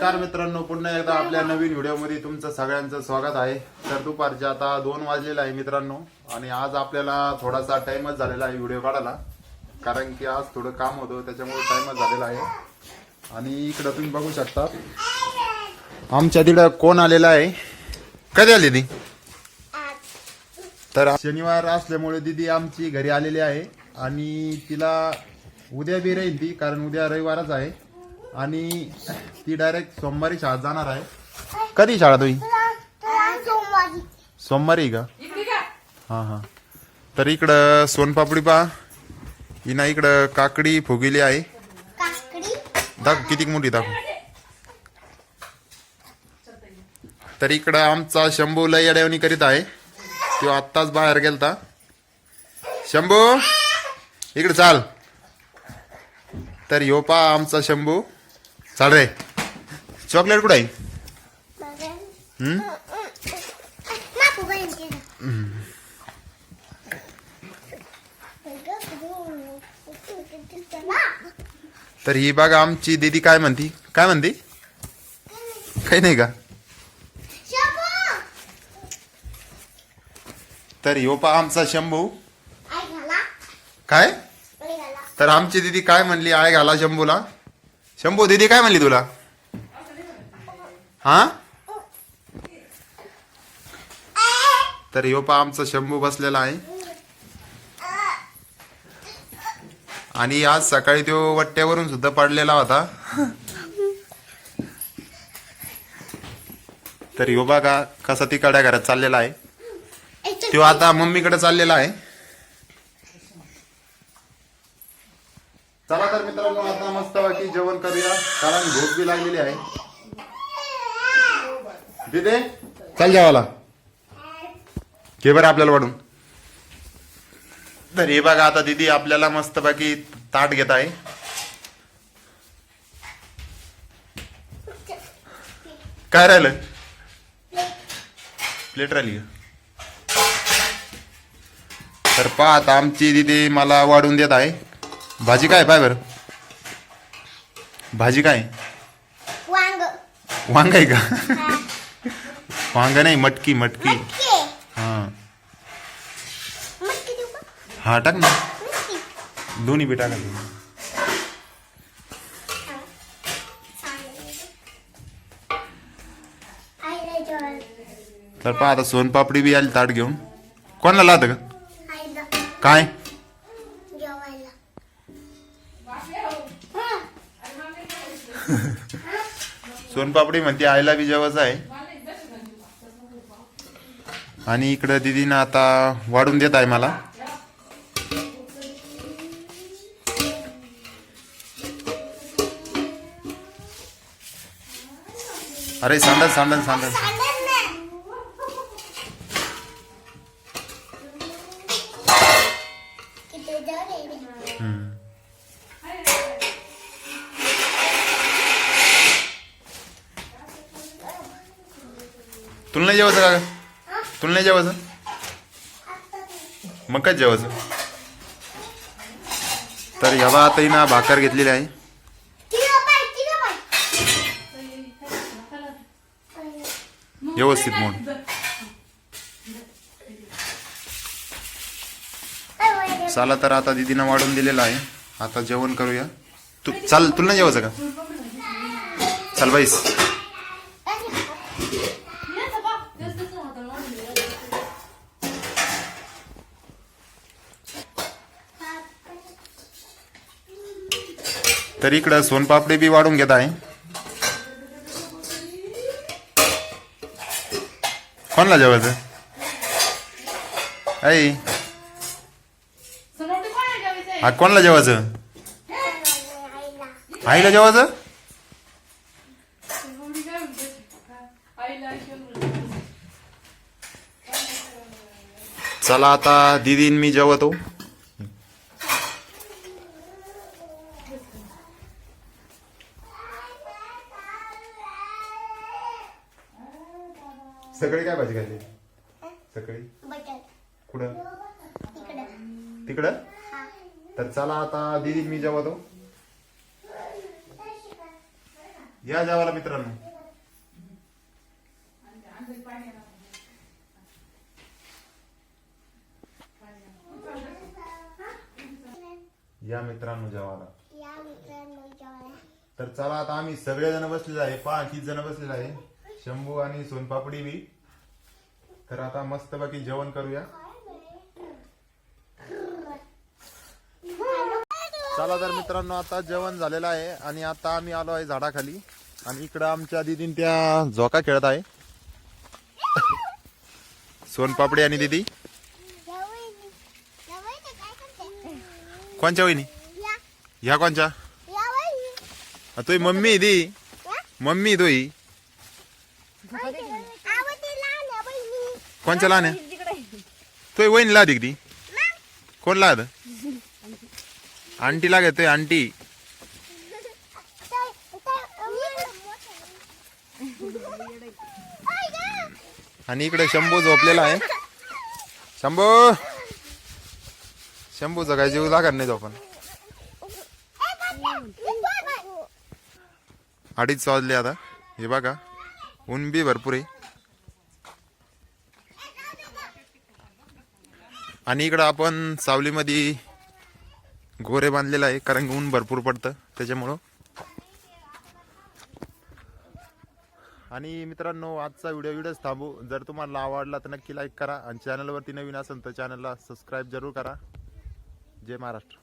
नमस्कार मित्रांनो पुन्हा एकदा आपल्या नवीन व्हिडिओमध्ये तुमचं सगळ्यांचं स्वागत आहे. तर दुपारचे आता दोन वाजलेले आहे मित्रांनो आणि आज आपल्याला थोडासा टाइमच झालेला आहे व्हिडिओ काढायला. कारण की आज थोडं काम होतं त्याच्यामुळे टाइमच झालेला आहे. आणि इकडं तुम्ही बघू शकता आमच्या तिकडं कोण आलेला आहे? कधी आली ती? तर शनिवार असल्यामुळे दिदी आमची घरी आलेली आहे आणि तिला उद्या बी राहील ती कारण उद्या रविवारच आहे. आणि ती डायरेक्ट सोमवारी शाळेत जाणार आहे. कधी शाळा तुझी? सोमवारी सोमवारी का? हा हा. तर इकडं सोनपापडी पा हिना इकडं काकडी फुगिली आहे. काकडी? दाखव किती मोठी दाखव तर इकडं आमचा शंभू लय अडवणी करीत आहे. तो आत्ताच बाहेर गेलता. शंभू इकडे चाल. तर ह्यो पा आमचा शंभू. चाल रे चॉकलेट कुठं आहे. तर ही बघा आमची दीदी काय म्हणती? काय म्हणती? काही नाही का! तर ह्यो पा आमचा शंभू. काय. तर आमची दीदी काय म्हणली? आय घाला शंभूला. शंभू दीदी काय म्हणली तुला? हा? तर यो पा आमचा शंभू बसलेला आहे. आणि आज सकाळी तो वट्ट्यावरून सुद्धा पडलेला होता. तर ह्यो बघा कसा तिकडल्या घरात चाललेला आहे. तो आता मम्मीकडे चाललेला आहे. चला तर मित्रांनो आता मस्त बाकी जेवण करूया कारण भूक बी लागलेली आहे. दिदे चल जेवाला घे बरं आपल्याला वाढून तर हे बघा आता दिदी आपल्याला मस्त बाकी ताट घेत आहे. काय राहिलं? प्लेट राहिली तर पहा आता आमची दिदी मला वाढून देत आहे. भाजी काय पाय बरं भाजी काय वांग. वांग आहे का हा. वांग नाही मटकी मटकी मटकी. हा मटकी देऊ का? हा टाक ना मटकी. दोन्ही बी टाका जेवायला. तर पहा आता सोनपापडी बी आली ताट घेऊन कोणाला लावतं का काय सोनपापडी म्हणते आईला बी जेवायचं आहे. आणि इकडं दिदीनं आता वाढून देत आहे मला. अरे सांडल सांडल सांडल. सांडल ना. किती जेवले रे? तुला नाही जेवायचं का ग? तुला नाही जेवायचं? मग काय जेवायचं? तर ह्यावा आता ना भाकर घेतलेली आहे. व्यवस्थित म्हणून चला तर आता दीदीनं वाढून दिलेलं आहे. आता जेवण करूया. तू चाल तुला नाही जेवायचं का? चल बाईस. तर इकडं सोनपापडी बी वाढून घेत आहे. कोणला जेवायचं? आई. हा कोणला जेवायचं? आईला. आईला जेवायचं? चला आता दीदीन मी जेवतो. सगळी काय भाजी खाल्ली? सगळी? बटर. कुठं. तिकडं. तर चला आता दीदी मी जेवतो. या जेवायला मित्रांनो. या मित्रांनो जेवायला. तर चला आता आम्ही सगळे जण बसलेले आहे. किती जण बसलेले आहे. शंभू आणि सोनपापडी बी. तर आता मस्त बाकी जेवण करूया. चला तर मित्रांनो आता जेवण झालेलं आहे आणि आता आम्ही आलो आहे झाडाखाली. आणि इकडं आमच्या दिदीन त्या झोका खेळत आहे. सोनपापडी आणि दिदी. कोणच्या वहिनी? या ह्या कोणच्या तुही मम्मी दी. मम्मी तुही आवडते लहान आहे बहिणी कोणच्या लहान आहे? तुही वहिनी ला ती कोण लाद? आंटी लागत आंटी. आणि इकडे शंभू झोपलेला आहे. शंभू! काय जीव लागत नाही झोपण अडीच वाजले आता. हे बघा. ऊन बी भरपूर आहे. आणि इकडं आपण सावलीमध्ये गोरे बांधलेला आहे कारण की ऊन भरपूर पडतं त्याच्यामुळं. आणि मित्रांनो आजचा व्हिडिओ व्हिडिओच थांबू. जर तुम्हाला आवडला तर नक्की लाईक करा आणि चॅनलवरती नवीन असेल तर चॅनलला सबस्क्राईब जरूर करा. जय महाराष्ट्र.